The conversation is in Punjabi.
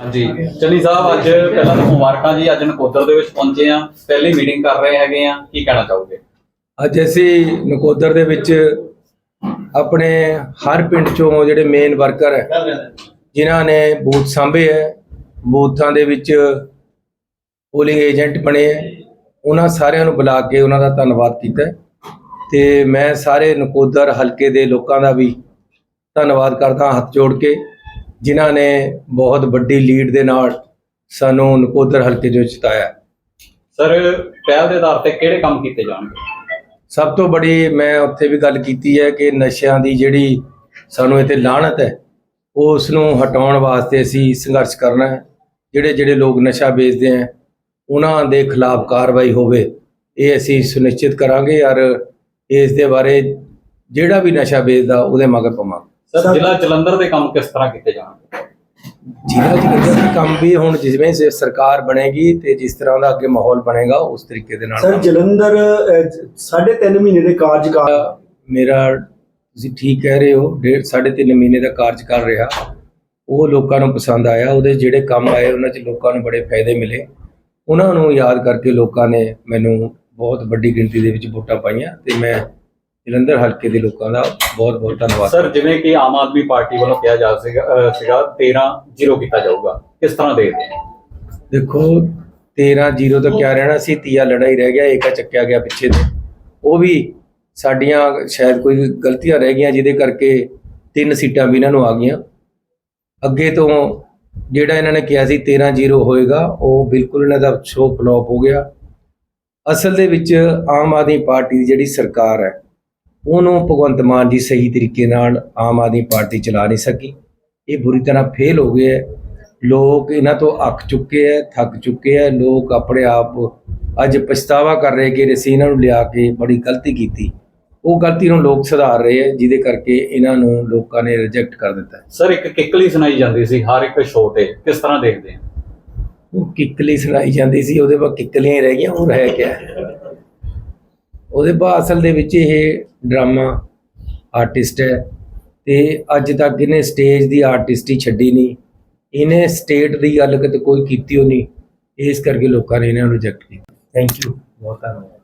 ਹਾਂਜੀ। ਚੰਨੀ ਸਾਹਿਬ, ਅੱਜ ਪਹਿਲਾਂ ਤਾਂ ਮੁਬਾਰਕਾਂ ਜੀ। ਅੱਜ ਨਕੋਦਰ ਦੇ ਵਿੱਚ ਪਹੁੰਚੇ ਆ ਪਹਿਲੀ ਮੀਟਿੰਗ ਕਰ ਰਹੇ ਹੈਗੇ ਆ ਕੀ ਕਹਿਣਾ ਚਾਹੋਗੇ? ਅੱਜ ਅਸੀਂ ਨਕੋਦਰ ਦੇ ਵਿੱਚ ਆਪਣੇ ਹਰ ਪਿੰਡ ਚੋਂ ਜਿਹੜੇ ਮੇਨ ਵਰਕਰ ਹੈ, ਜਿਨ੍ਹਾਂ ਨੇ ਬੂਥ ਸਾਂਭੇ ਹੈ, ਬੂਥਾਂ ਦੇ ਵਿੱਚ ਪੋਲਿੰਗ ਏਜੰਟ ਬਣੇ ਹੈ, ਉਹਨਾਂ ਸਾਰਿਆਂ ਨੂੰ ਬੁਲਾ ਕੇ ਉਹਨਾਂ ਦਾ ਧੰਨਵਾਦ ਕੀਤਾ ਹੈ। ਤੇ ਮੈਂ ਸਾਰੇ ਨਕੋਦਰ ਹਲਕੇ ਦੇ ਲੋਕਾਂ ਦਾ ਵੀ ਧੰਨਵਾਦ ਕਰਦਾ ਹੱਥ ਜੋੜ ਕੇ। ਜਿਨ੍ਹਾਂ ਨੇ ਬਹੁਤ ਵੱਡੀ ਲੀਡ ਦੇ ਨਾਲ ਸਾਨੂੰ ਨਕੋਦਰ ਹਲਕੇ ਜੋ ਜਿਤਾਇਆ। ਸਰ ਪਹਿਲ ਦੇ ਆਧਾਰ ਤੇ ਕਿਹੜੇ ਕੰਮ ਕੀਤੇ ਜਾਣਗੇ? ਸਭ ਤੋਂ ਬੜੀ ਮੈਂ ਉੱਥੇ ਵੀ ਗੱਲ ਕੀਤੀ ਹੈ ਕਿ ਨਸ਼ਿਆਂ ਦੀ ਜਿਹੜੀ ਸਾਨੂੰ ਇੱਥੇ ਲਾਹਨਤ ਹੈ ਉਸ ਨੂੰ ਹਟਾਉਣ ਵਾਸਤੇ ਅਸੀਂ ਸੰਘਰਸ਼ ਕਰਨਾ ਹੈ। ਜਿਹੜੇ ਜਿਹੜੇ ਲੋਕ ਨਸ਼ਾ ਵੇਚਦੇ ਹੈ ਉਹਨਾਂ ਦੇ ਖਿਲਾਫ ਕਾਰਵਾਈ ਹੋਵੇ ਇਹ ਅਸੀਂ ਸੁਨਿਸ਼ਚਿਤ ਕਰਾਂਗੇ ਔਰ ਇਸ ਦੇ ਬਾਰੇ ਜਿਹੜਾ ਵੀ ਨਸ਼ਾ ਵੇਚਦਾ ਉਹਦੇ ਮਗਰ ਪਵਾਂਗੇ। ਸਰ ਜ਼ਿਲ੍ਹਾ ਜਲੰਧਰ ਦੇ ਕੰਮ ਕਿਸ ਤਰ੍ਹਾਂ ਕੀਤੇ ਜਾਣਗੇ? ਜ਼ਿਲ੍ਹਾ ਦਾ ਕੰਮ ਵੀ ਹੁਣ ਜਿਵੇਂ ਸੇ ਸਰਕਾਰ ਬਣੇਗੀ ਤੇ ਜਿਸ ਤਰ੍ਹਾਂ ਦਾ ਅੱਗੇ ਮਾਹੌਲ ਬਣੇਗਾ ਉਸ ਤਰੀਕੇ ਦੇ ਨਾਲ ਸਰ ਜਲੰਧਰ ਅਹ, ਸਾਢੇ ਤਿੰਨ ਮਹੀਨੇ ਦੇ ਕਾਰਜਕਾਲ ਮੇਰਾ ਤੁਸੀਂ ਠੀਕ ਕਹਿ ਰਹੇ ਹੋ ਡੇਢ ਸਾਢੇ ਤਿੰਨ ਮਹੀਨੇ ਦਾ ਕਾਰਜਕਾਲ ਰਿਹਾ। ਉਹ ਲੋਕਾਂ ਨੂੰ ਪਸੰਦ ਆਇਆ ਉਹਦੇ ਜਿਹੜੇ ਕੰਮ ਆਏ ਉਹਨਾਂ 'ਚ ਲੋਕਾਂ ਨੂੰ ਬੜੇ ਫਾਇਦੇ ਮਿਲੇ। ਉਹਨਾਂ ਨੂੰ ਯਾਦ ਕਰਕੇ ਲੋਕਾਂ ਨੇ ਮੈਨੂੰ ਬਹੁਤ ਵੱਡੀ ਗਿਣਤੀ ਦੇ ਵਿੱਚ ਵੋਟਾਂ ਪਾਈਆਂ ਤੇ ਮੈਂ ਜਲੰਧਰ ਹਲਕੇ ਦੇ ਲੋਕਾਂ ਦਾ ਬਹੁਤ ਬਹੁਤ ਧੰਨਵਾਦ। ਸਰ ਜਿਵੇਂ ਕਿ ਆਮ ਆਦਮੀ ਪਾਰਟੀ ਵੱਲੋਂ ਕਿਹਾ ਜਾ ਸੀਗਾ ਅਹ ਸੀਗਾ 13 ਜ਼ੀਰੋ ਕੀਤਾ ਜਾਊਗਾ। ਕਿਸ ਤਰ੍ਹਾਂ ਦੇਖਦੇ ਹੋ? ਦੇਖੋ 13 ਜ਼ੀਰੋ ਤਾਂ ਕਿਆ ਰਹਿਣਾ ਸੀ ਤੀਆ ਲੜਾਈ ਰਹਿ ਗਿਆ ਏਕਾ ਚੱਕਿਆ ਗਿਆ ਪਿੱਛੇ ਤੇ। ਉਹ ਵੀ ਸਾਡੀਆਂ ਸ਼ਾਇਦ ਕੋਈ ਗਲਤੀਆਂ ਰਹਿ ਗਈਆਂ ਜਿਹਦੇ ਕਰਕੇ ਤਿੰਨ ਸੀਟਾਂ ਵੀ ਇਹਨਾਂ ਨੂੰ ਆ ਗਈਆਂ। ਅੱਗੇ ਤੋਂ ਜਿਹੜਾ ਇਹਨਾਂ ਨੇ ਕਿਹਾ ਸੀ 13 ਜ਼ੀਰੋ ਹੋਏਗਾ ਉਹ ਬਿਲਕੁਲ ਇਹਨਾਂ ਦਾ ਸ਼ੋ ਫਲॉप ਹੋ ਗਿਆ। ਅਸਲ ਦੇ ਵਿੱਚ ਆਮ ਆਦਮੀ ਪਾਰਟੀ ਦੀ ਜਿਹੜੀ ਸਰਕਾਰ ਹੈ ਉਹਨੂੰ ਭਗਵੰਤ ਮਾਨ ਜੀ ਸਹੀ ਤਰੀਕੇ ਨਾਲ ਆਮ ਆਦਮੀ ਪਾਰਟੀ ਚਲਾ ਨਹੀਂ ਸਕੀ। ਇਹ ਬੁਰੀ ਤਰ੍ਹਾਂ ਫੇਲ ਹੋ ਗਏ ਹੈ। ਲੋਕ ਇਹਨਾਂ ਤੋਂ ਅੱਕ ਚੁੱਕੇ ਹੈ ਥੱਕ ਚੁੱਕੇ ਹੈ। ਲੋਕ ਆਪਣੇ ਆਪ ਅੱਜ ਪਛਤਾਵਾ ਕਰ ਰਹੇ ਕਿ ਅਸੀਂ ਇਹਨਾਂ ਨੂੰ ਲਿਆ ਕੇ ਬੜੀ ਗਲਤੀ ਕੀਤੀ। ਉਹ ਗਲਤੀ ਨੂੰ ਲੋਕ ਸੁਧਾਰ ਰਹੇ ਹੈ ਜਿਹਦੇ ਕਰਕੇ ਇਹਨਾਂ ਨੂੰ ਲੋਕਾਂ ਨੇ ਰਿਜੈਕਟ ਕਰ ਦਿੱਤਾ। ਹੈ। ਸਰ ਇੱਕ ਕਿੱਕਲੀ ਸੁਣਾਈ ਜਾਂਦੀ ਸੀ ਹਰ ਇੱਕ ਸ਼ੋਅ ਤੇ। ਕਿਸ ਤਰ੍ਹਾਂ ਦੇਖਦੇ ਆ? ਉਹ ਕਿੱਕਲੀ ਸੁਣਾਈ ਜਾਂਦੀ ਸੀ ਉਹਦੇ ਬਾਅਦ ਕਿੱਕਲੀਆਂ ਹੀ ਰਹਿ ਗਈਆਂ ਉਹ ਰਹਿ ਗਿਆ। ਉਹਦੇ ਬਾਅਦ ਅਸਲ ਦੇ ਵਿੱਚ ਇਹ ਡਰਾਮਾ ਆਰਟਿਸਟ ਹੈ ਤੇ ਅੱਜ ਤੱਕ ਇਹਨੇ ਸਟੇਜ ਦੀ ਆਰਟਿਸਟੀ ਛੱਡੀ ਨਹੀਂ। ਇਹਨੇ ਸਟੇਟ ਦੀ ਗੱਲ ਕਿਤੇ ਕੋਈ ਕੀਤੀ ਹੋ ਨਹੀਂ। ਇਸ ਕਰਕੇ ਲੋਕਾਂ ਨੇ ਇਹਨਾਂ ਨੂੰ ਰਿਜੈਕਟ ਕੀਤਾ। ਥੈਂਕ ਯੂ ਬਹੁਤ ਧੰਨਵਾਦ।